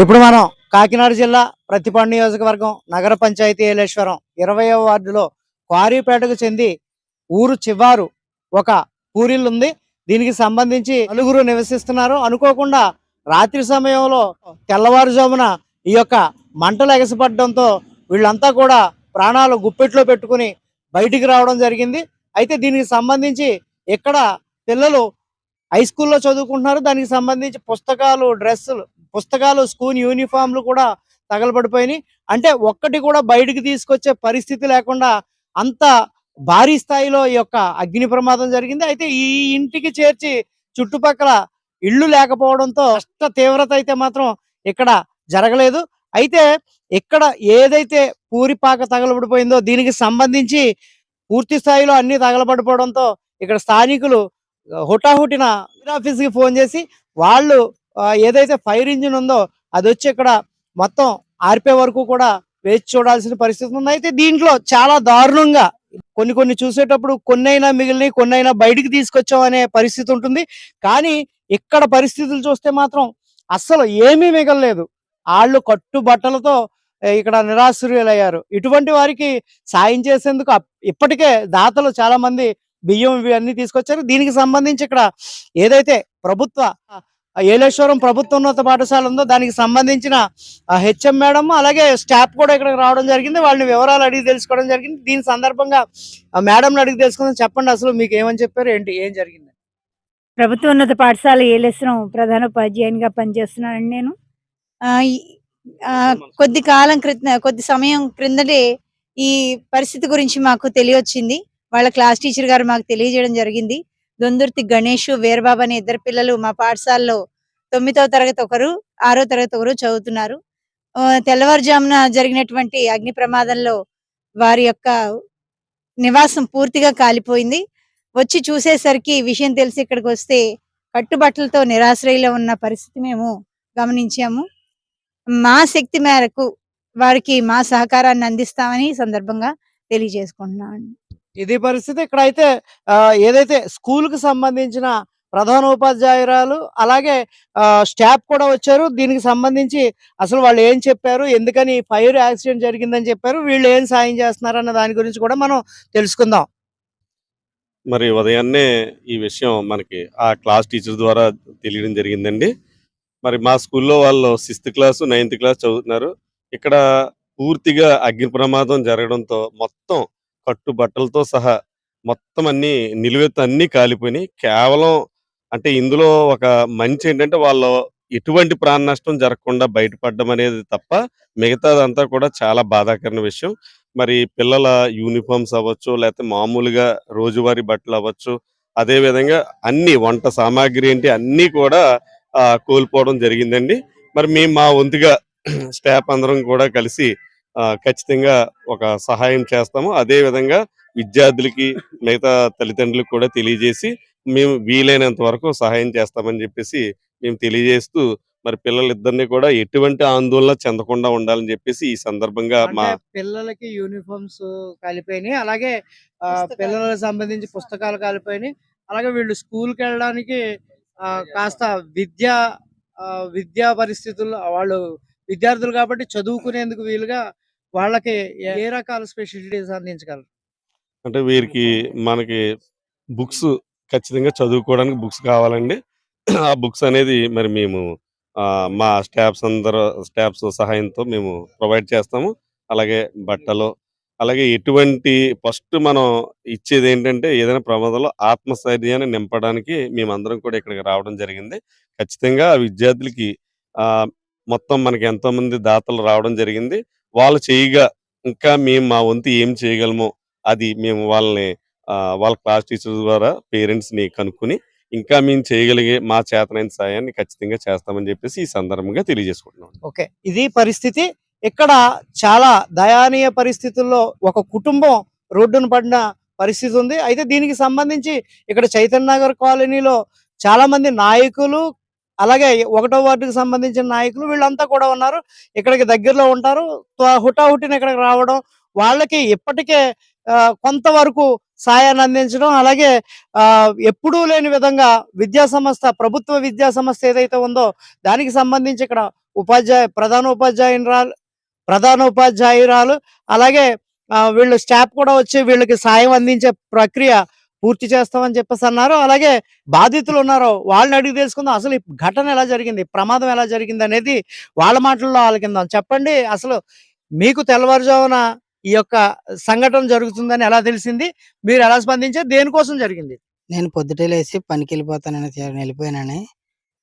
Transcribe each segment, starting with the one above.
ఇప్పుడు మనం కాకినాడ జిల్లా ప్రతిపాడు నియోజకవర్గం నగర పంచాయతీ ఏలేశ్వరం ఇరవయవ వార్డులో క్వారీపేటకు చెంది ఊరు చివారు ఒక పూరిల్లు ఉంది దీనికి సంబంధించి నలుగురు నివసిస్తున్నారు. అనుకోకుండా రాత్రి సమయంలో తెల్లవారుజామున ఈ యొక్క మంటలు ఎగసిపడడంతో వీళ్ళంతా కూడా ప్రాణాలు గుప్పెట్లో పెట్టుకుని బయటికి రావడం జరిగింది. అయితే దీనికి సంబంధించి ఇక్కడ పిల్లలు హై స్కూల్లో చదువుకుంటున్నారు. దానికి సంబంధించి పుస్తకాలు డ్రెస్సులు పుస్తకాలు స్కూల్ యూనిఫామ్లు కూడా తగలబడిపోయినాయి. అంటే ఒక్కటి కూడా బయటికి తీసుకొచ్చే పరిస్థితి లేకుండా అంత భారీ స్థాయిలో ఈ యొక్క అగ్ని ప్రమాదం జరిగింది. అయితే ఈ ఇంటికి చేర్చి చుట్టుపక్కల ఇళ్ళు లేకపోవడంతో అష్ట తీవ్రత అయితే మాత్రం ఇక్కడ జరగలేదు. అయితే ఇక్కడ ఏదైతే పూరిపాక తగలబడిపోయిందో దీనికి సంబంధించి పూర్తి స్థాయిలో అన్ని తగలబడిపోవడంతో ఇక్కడ స్థానికులు హుటాహుటిన ఆఫీస్కి ఫోన్ చేసి వాళ్ళు ఏదైతే ఫైర్ ఇంజిన్ ఉందో అది వచ్చి ఇక్కడ మొత్తం ఆర్పే వరకు కూడా వేచి చూడాల్సిన పరిస్థితి ఉంది. అయితే దీంట్లో చాలా దారుణంగా కొన్ని కొన్ని చూసేటప్పుడు కొన్నైనా మిగిలినవి కొన్నైనా బయటికి తీసుకొచ్చాం అనే పరిస్థితి ఉంటుంది. కానీ ఇక్కడ పరిస్థితులు చూస్తే మాత్రం అస్సలు ఏమీ మిగలలేదు. వాళ్ళు కట్టు బట్టలతో ఇక్కడ నిరాశ్రయులయ్యారు. ఇటువంటి వారికి సాయం చేసేందుకు ఇప్పటికే దాతలు చాలా మంది బియ్యం ఇవి అన్ని తీసుకొచ్చారు. దీనికి సంబంధించి ఇక్కడ ఏదైతే ప్రభుత్వ ఏలేశ్వరం ప్రభుత్వ ఉన్నత పాఠశాల ఉందో దానికి సంబంధించిన హెచ్ఎం మేడం అలాగే స్టాఫ్ కూడా ఇక్కడికి రావడం జరిగింది. వాళ్ళని వివరాలు అడిగి తెలుసుకోవడం జరిగింది. దీని సందర్భంగా మేడం అడిగి తెలుసుకుందాం. చెప్పండి అసలు మీకు ఏమని చెప్పారు? ఏంటి ఏం జరిగింది? ప్రభుత్వ ఉన్నత పాఠశాల ఏలేశ్వరం ప్రధాన ఉపాధ్యాయునిగా పనిచేస్తున్నానండి నేను. ఆ, కొద్ది కాలం క్రితం కొద్ది సమయం క్రిందటే ఈ పరిస్థితి గురించి మాకు తెలియొచ్చింది. వాళ్ళ క్లాస్ టీచర్ గారు మాకు తెలియజేయడం జరిగింది. దొందుర్తి గణేష్ వీరబాబు అనే ఇద్దరు పిల్లలు మా పాఠశాలలో తొమ్మిదవ తరగతి ఒకరు ఆరో తరగతి ఒకరు చదువుతున్నారు. తెల్లవారుజామున జరిగినటువంటి అగ్ని ప్రమాదంలో వారి యొక్క నివాసం పూర్తిగా కాలిపోయింది. వచ్చి చూసేసరికి విషయం తెలిసి ఇక్కడికి వస్తే కట్టుబట్టలతో నిరాశ్రయలో ఉన్న పరిస్థితి మేము గమనించాము. మా శక్తి మేరకు వారికి మా సహకారాన్ని అందిస్తామని సందర్భంగా తెలియజేసుకుంటున్నామండి ఇది పరిస్థితి. ఇక్కడ అయితే ఆ, ఏదైతే స్కూల్కి సంబంధించిన ప్రధాన ఉపాధ్యాయురాలు అలాగే ఆ, స్టాఫ్ కూడా వచ్చారు. దీనికి సంబంధించి అసలు వాళ్ళు ఏం చెప్పారు ఎందుకని ఫైర్ యాక్సిడెంట్ జరిగిందని చెప్పారు వీళ్ళు ఏం సాయం చేస్తున్నారు అన్న దాని గురించి కూడా మనం తెలుసుకుందాం. మరి ఉదయాన్నే ఈ విషయం మనకి ఆ క్లాస్ టీచర్ ద్వారా తెలియడం జరిగిందండి. మరి మా స్కూల్లో వాళ్ళు సిక్స్త్ క్లాస్ నైన్త్ క్లాస్ చదువుతున్నారు. ఇక్కడ పూర్తిగా అగ్ని ప్రమాదం జరగడంతో మొత్తం పట్టు బట్టలతో సహా మొత్తం అన్ని నిలువెత్తు అన్ని కాలిపోయినాయి. కేవలం అంటే ఇందులో ఒక మంచి ఏంటంటే వాళ్ళు ఎటువంటి ప్రాణ నష్టం జరగకుండా బయటపడడం అనేది తప్ప మిగతాదంతా కూడా చాలా బాధాకరమైన విషయం. మరి పిల్లల యూనిఫామ్స్ అవ్వచ్చు లేకపోతే మామూలుగా రోజువారీ బట్టలు అవ్వచ్చు అదే విధంగా అన్ని వంట సామాగ్రి ఏంటి అన్ని కూడా కోల్పోవడం జరిగిందండి. మరి మేము మా వంతుగా స్టాఫ్ అందరం కూడా కలిసి ఖచ్చితంగా ఒక సహాయం చేస్తాము. అదే విధంగా విద్యార్థులకి మిగతా తల్లిదండ్రులకు కూడా తెలియజేసి మేము వీలైనంత వరకు సహాయం చేస్తామని చెప్పేసి మేము తెలియజేస్తూ మరి పిల్లలిద్దరిని కూడా ఎటువంటి ఆందోళన చెందకుండా ఉండాలని చెప్పేసి ఈ సందర్భంగా మా పిల్లలకి యూనిఫామ్స్ కాలిపోయినాయి. అలాగే. పిల్లలకు సంబంధించి పుస్తకాలు కాలిపోయినాయి. అలాగే వీళ్ళు స్కూల్కి వెళ్ళడానికి ఆ, కాస్త విద్యా ఆ, విద్యా పరిస్థితుల్లో వాళ్ళు విద్యార్థులు కాబట్టి చదువుకునేందుకు వీలుగా వాళ్ళకి ఏ రకాల స్పెషాలిటీస్ అందించగలరు? అంటే వీరికి మనకి బుక్స్ ఖచ్చితంగా చదువుకోవడానికి బుక్స్ కావాలండి. ఆ బుక్స్ అనేది మరి మేము ఆ, మా స్టాఫ్స్ అందరూ స్టాఫ్స్ సహాయంతో మేము ప్రొవైడ్ చేస్తాము. అలాగే బట్టలు అలాగే ఎటువంటి ఫస్ట్ మనం ఇచ్చేది ఏంటంటే ఏదైనా ప్రమాదంలో ఆత్మస్థైర్యాన్ని నింపడానికి మేమందరం కూడా ఇక్కడికి రావడం జరిగింది. ఖచ్చితంగా విద్యార్థులకి ఆ మొత్తం మనకి ఎంతో మంది దాతలు రావడం జరిగింది. వాళ్ళు చేయగా ఇంకా మేము మా వంతు ఏం చేయగలమో అది మేము వాళ్ళని వాళ్ళ క్లాస్ టీచర్ ద్వారా పేరెంట్స్ని కనుక్కుని ఇంకా మేము చేయగలిగే మా చేతనైన సాయాన్ని ఖచ్చితంగా చేస్తామని చెప్పేసి ఈ సందర్భంగా తెలియజేసుకుంటున్నాం. ఓకే. ఇది పరిస్థితి. ఇక్కడ చాలా దయానీయ పరిస్థితుల్లో ఒక కుటుంబం రోడ్డున పడిన పరిస్థితి ఉంది. అయితే దీనికి సంబంధించి ఇక్కడ చైతన్య నగర్ కాలనీలో చాలా మంది నాయకులు అలాగే ఒకటో వార్డుకి సంబంధించిన నాయకులు వీళ్ళంతా కూడా ఉన్నారు. ఇక్కడికి దగ్గరలో ఉంటారు. త్వ- హుటాహుటిన ఇక్కడికి రావడం వాళ్ళకి ఇప్పటికే ఆ, కొంతవరకు సాయాన్ని అందించడం అలాగే ఆ, ఎప్పుడూ లేని విధంగా విద్యా సంస్థ ప్రభుత్వ విద్యా సంస్థ ఏదైతే ఉందో దానికి సంబంధించి ఇక్కడ ఉపాధ్యాయ ప్రధాన ఉపాధ్యాయురాలు ప్రధాన ఉపాధ్యాయురాలు అలాగే వీళ్ళు స్టాఫ్ కూడా వచ్చి వీళ్ళకి సాయం అందించే ప్రక్రియ పూర్తి చేస్తామని చెప్పేసి అన్నారు. అలాగే బాధితులు ఉన్నారు వాళ్ళని అడిగి తెలుసుకుందాం. అసలు ఈ ఘటన ఎలా జరిగింది? ప్రమాదం ఎలా జరిగింది అనేది వాళ్ళ మాటల్లో ఆలకిందాం. చెప్పండి అసలు మీకు తెల్లవారుజామున ఈ యొక్క సంఘటన జరుగుతుందని ఎలా తెలిసింది? మీరు ఎలా స్పందించారు? దేనికోసం జరిగింది? నేను పొద్దుటే లేచి పనికి వెళ్ళిపోతానని వెళ్ళిపోయానని.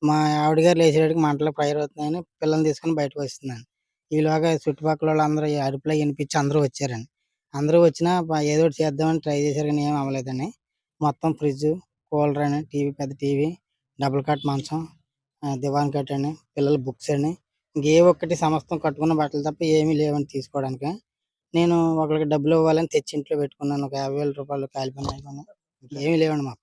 మా ఆవిడ గారు లేచేటికి మంటలు ఫైర్ అవుతున్నాయని పిల్లల్ని తీసుకుని బయటకు వస్తున్నాను. ఈలోగా చుట్టుపక్కల వాళ్ళందరూ ఈ అరుపులో వినిపించి అందరూ వచ్చారని. అందరూ వచ్చినా ఏదో ఒకటి చేద్దామని ట్రై చేశారు కానీ ఏం అవ్వలేదని. మొత్తం ఫ్రిడ్జ్ కూలర్ అని టీవీ పెద్ద టీవీ డబుల్ కట్ మంచం దివాన్ కట్ అని పిల్లల బుక్స్ అని ఇంకే ఒక్కటి సమస్తం కట్టుకున్న బట్టలు తప్ప ఏమీ లేవని తీసుకోవడానికి. నేను ఒకరికి డబ్బులు ఇవ్వాలని తెచ్చి ఇంట్లో పెట్టుకున్నాను ఒక యాభై వేల రూపాయలు కాలిపోయిన ఇంకేమీ లేవండి మాకు.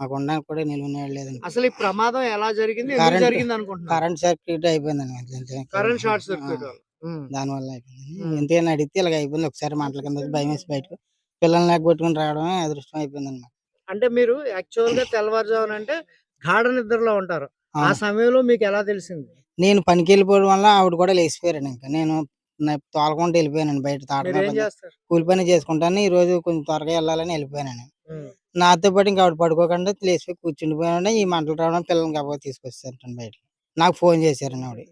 మాకు ఉండడానికి కూడా నిలువ లేదండి అసలు ఈ ప్రమాదం ఎలా జరిగింది? కరెంట్- జరిగింది అనుకుంటున్నారు? కరెంట్ సర్క్యూట్ అయిపోయిందండి మాకు అంతే. కరెంట్ షార్ట్ సర్క్యూట్ ఆ, వల్ల. ఉమ్. దాని వల్ల అయిపోయింది. ఎందుకని అడిగితే ఇలాగ అయిపోయింది. ఒకసారి మంటల కింద భయం వేసి బయటకు పిల్లల్ని లేక కొట్టుకుని రావడమే అదృష్టం అయిపోయిందండి మాకు అంటే మీరు యాక్చువల్గా తెల్లవారుజామున అంటే గాఢ నిద్రలో ఉంటారు. ఆ సమయంలో మీకు ఎలా తెలిసింది? నేను పనికి వెళ్ళిపోవడం వల్ల ఆవిడ కూడా లేచిపోయారండి ఇంకా. నేను తోలకుండా వెళ్ళిపోయానండి బయట చేస్తారు? కూలి పని చేసుకుంటాను. ఈ రోజు కొంచెం త్వరగా వెళ్ళాలని వెళ్ళిపోయాను. నాతో పాటు ఇంకా ఆవిడ పడుకోకుండా లేచిపోయి కూర్చుండిపోయాను ఈ మంటలు రావడం పిల్లల్ని గబగబా తీసుకొచ్చారంట బయట నాకు ఫోన్ చేశారండి ఆవిడ.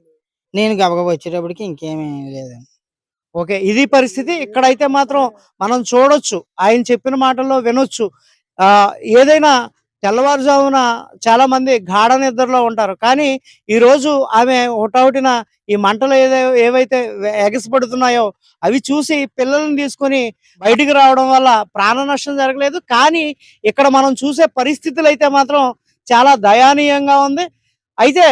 నేను గబగబా వచ్చేటప్పటికి ఇంకేమీ లేదండి. ఓకే ఇది పరిస్థితి. ఇక్కడైతే మాత్రం మనం చూడొచ్చు. ఆయన చెప్పిన మాటల్లో వినొచ్చు. ఆ ఏదైనా తెల్లవారుజామున చాలా మంది గాఢ నిద్రలో ఉంటారు. కానీ ఈ రోజు ఆమె హుటాహుటిన ఈ మంటలు ఏదో ఏవైతే ఎగసిపడుతున్నాయో అవి చూసి పిల్లల్ని తీసుకొని బయటికి రావడం వల్ల ప్రాణ నష్టం జరగలేదు. కానీ ఇక్కడ మనం చూసే పరిస్థితులు అయితే మాత్రం చాలా దయానీయంగా ఉంది. అయితే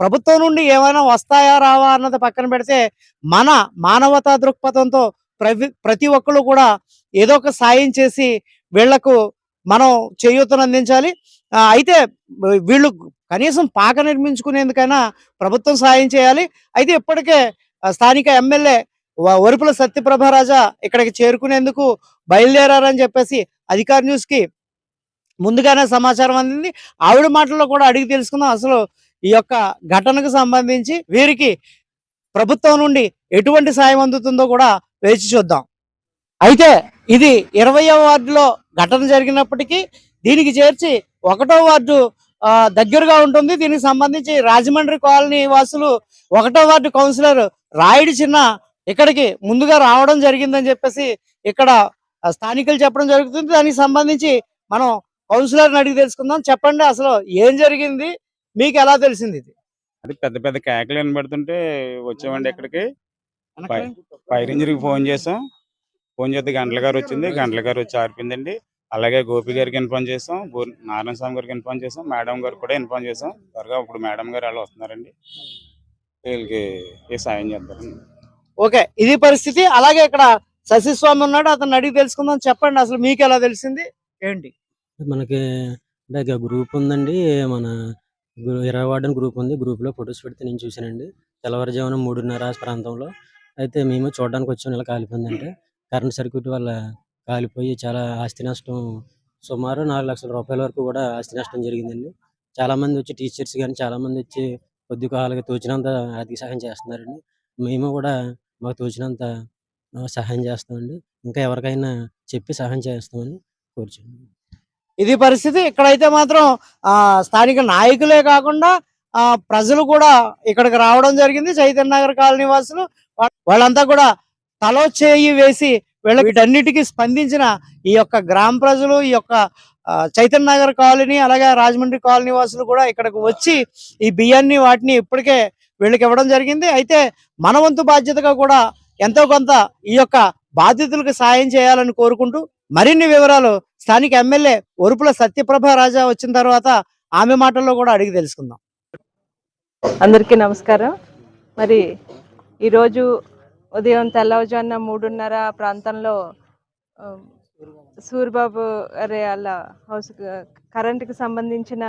ప్రభుత్వం నుండి ఏమైనా వస్తాయా రావా అన్నది పక్కన పెడితే మన మానవతా దృక్పథంతో ప్రతి ప్రతి ఒక్కరు కూడా ఏదో ఒక సాయం చేసి వీళ్ళకు మనం చేయూతను అందించాలి. అయితే వీళ్ళు కనీసం పాక నిర్మించుకునేందుకైనా ప్రభుత్వం సాయం చేయాలి. అయితే ఇప్పటికే స్థానిక ఎమ్మెల్యే వరుపుల సత్యప్రభరాజా ఇక్కడికి చేరుకునేందుకు బయలుదేరారని చెప్పేసి అధికార న్యూస్కి ముందుగానే సమాచారం అందింది. ఆవిడ మాటల్లో కూడా అడిగి తెలుసుకుందాం. అసలు ఈ యొక్క ఘటనకు సంబంధించి వీరికి ప్రభుత్వం నుండి ఎటువంటి సాయం అందుతుందో కూడా వేచి చూద్దాం. అయితే ఇది ఇరవయో వార్డులో ఘటన జరిగినప్పటికీ దీనికి చేర్చి ఒకటో వార్డు దగ్గరగా ఉంటుంది. దీనికి సంబంధించి రాజమండ్రి కాలనీ వాసులు ఒకటో వార్డు కౌన్సిలర్ రాయుడి చిన్న ఇక్కడికి ముందుగా రావడం జరిగిందని చెప్పేసి ఇక్కడ స్థానికులు చెప్పడం జరుగుతుంది. దానికి సంబంధించి మనం కౌన్సిలర్ని అడిగి తెలుసుకుందాం. చెప్పండి అసలు ఏం జరిగింది? మీకు ఎలా తెలిసింది ఇది? అది పెద్ద పెద్ద కేకలు వినబడుతుంటే వచ్చామండి ఇక్కడికి. ఫైర్ ఇంజిన్కి ఫోన్ చేసాం ఫోన్ చేస్తే గంటల గారు వచ్చింది. గంటల గారు వచ్చి ఆర్పిందండి అలాగే గోపి గారికి ఇన్ఫార్మ్ చేసాం గో- నారాయణ స్వామి గారికి ఇన్ఫార్మ్ చేసాం మేడం గారికి కూడా ఇన్ఫార్మ్ చేసాం త్వరగా ఇప్పుడు మేడం గారు వాళ్ళు వస్తున్నారండి. వీళ్ళకి ఏ సాయం చేద్దారండి ఓకే ఇది పరిస్థితి. అలాగే ఇక్కడ శశిస్వామి ఉన్నాడు. అతను అడిగి తెలుసుకుందాం. చెప్పండి అసలు మీకు ఎలా తెలిసింది? ఏంటి? మనకి గ్రూప్ ఉందండి. మన ఇరవై వార్డు గ్రూప్ ఉంది. గ్రూప్లో ఫొటోస్ పెడితే నేను చూశానండి. తెల్లవారుజామున మూడున్నర ఆ ప్రాంతంలో. అయితే మేము చూడడానికి వచ్చాం. ఇలా కాలిపోయిందంటే కరెంట్ సర్క్యూట్ వల్ల కాలిపోయి చాలా ఆస్తి నష్టం సుమారు నాలుగు లక్షల రూపాయల వరకు కూడా ఆస్తి నష్టం జరిగిందండి. చాలామంది వచ్చి టీచర్స్ కానీ చాలామంది వచ్చి కొద్ది కాలుగా తోచినంత ఆర్థిక సహాయం చేస్తున్నారండి. మేము కూడా మాకు తోచినంత సహాయం చేస్తామండి. ఇంకా ఎవరికైనా చెప్పి సహాయం చేస్తామని కోరుచున్నాను ఇది పరిస్థితి. ఇక్కడైతే మాత్రం ఆ స్థానిక నాయకులే కాకుండా ఆ ప్రజలు కూడా ఇక్కడికి రావడం జరిగింది. చైతన్య నగర్ కాలనీ వాసులు వాళ్ళంతా కూడా తలో చేయి వేసి వీళ్ళ వీటన్నిటికీ స్పందించిన ఈ యొక్క గ్రామ ప్రజలు ఈ యొక్క చైతన్య నగర్ కాలనీ అలాగే రాజమండ్రి కాలనీ వాసులు కూడా ఇక్కడికి వచ్చి ఈ బియ్యాన్ని వాటిని ఇప్పటికే వీళ్ళకి ఇవ్వడం జరిగింది. అయితే మన వంతు బాధ్యతగా కూడా ఎంతో కొంత ఈ యొక్క బాధితులకు సాయం చేయాలని కోరుకుంటూ మరిన్ని వివరాలు స్థానిక ఎమ్మెల్యే ఒరుపుల సత్యప్రభ రాజా వచ్చిన తర్వాత ఆమె మాటల్లో కూడా అడిగి తెలుసుకుందాం. అందరికీ నమస్కారం. మరి ఈరోజు ఉదయం తెల్లవజాన్న మూడున్నర ప్రాంతంలో సూర్యబాబు గారి వాళ్ళ హౌస్ కరెంటుకి సంబంధించిన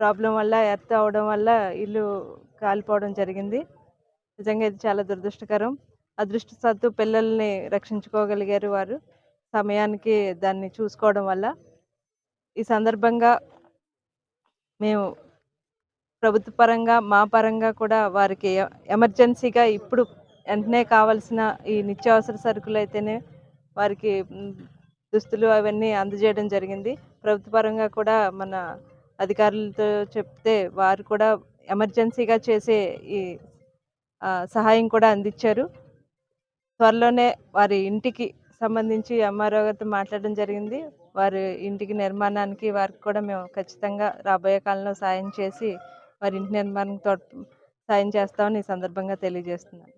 ప్రాబ్లం వల్ల ఎర్త్ అవడం వల్ల ఇల్లు కాలిపోవడం జరిగింది. నిజంగా ఇది చాలా దురదృష్టకరం. అదృష్టసత్తు పిల్లల్ని రక్షించుకోగలిగారు వారు. సమయానికి దాన్ని చూసుకోవడం వల్ల ఈ సందర్భంగా మేము ప్రభుత్వ పరంగా మా పరంగా కూడా వారికి ఎమర్జెన్సీగా ఇప్పుడు వెంటనే కావాల్సిన ఈ నిత్యావసర సరుకులు అయితేనే వారికి దుస్తులు అవన్నీ అందజేయడం జరిగింది. ప్రభుత్వ పరంగా కూడా మన అధికారులతో చెప్తే వారు కూడా ఎమర్జెన్సీగా చేసే ఈ సహాయం కూడా అందించారు. త్వరలోనే వారి ఇంటికి సంబంధించి ఎంఆర్ఓ గారితో మాట్లాడడం జరిగింది. వారి ఇంటికి నిర్మాణానికి వారికి కూడా మేము ఖచ్చితంగా రాబోయే కాలంలో సాయం చేసి వారి ఇంటి నిర్మాణంతో సాయం చేస్తామని ఈ సందర్భంగా తెలియజేస్తున్నాను.